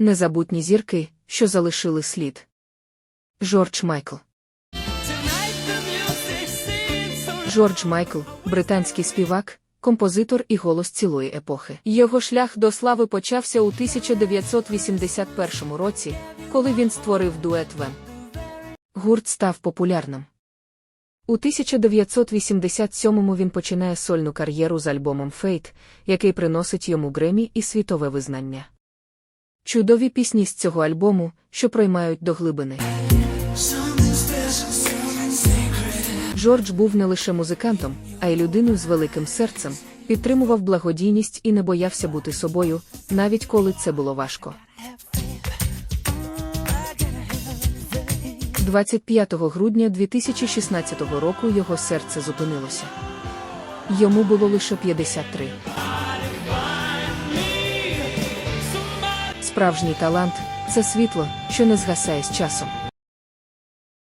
Незабутні зірки, що залишили слід. Жордж Майкл. Жордж Майкл, британський співак, композитор і голос цілої епохи. Його шлях до слави почався у 1981 році, коли він створив дует Вем. Гурт став популярним. У 1987-му він починає сольну кар'єру з альбомом Fate, який приносить йому Гремі і світове визнання. Чудові пісні з цього альбому, що проймають до глибини. Жордж був не лише музикантом, а й людиною з великим серцем, підтримував благодійність і не боявся бути собою, навіть коли це було важко. 25 грудня 2016 року його серце зупинилося. Йому було лише 53. Справжній талант це світло, що не згасає з часом.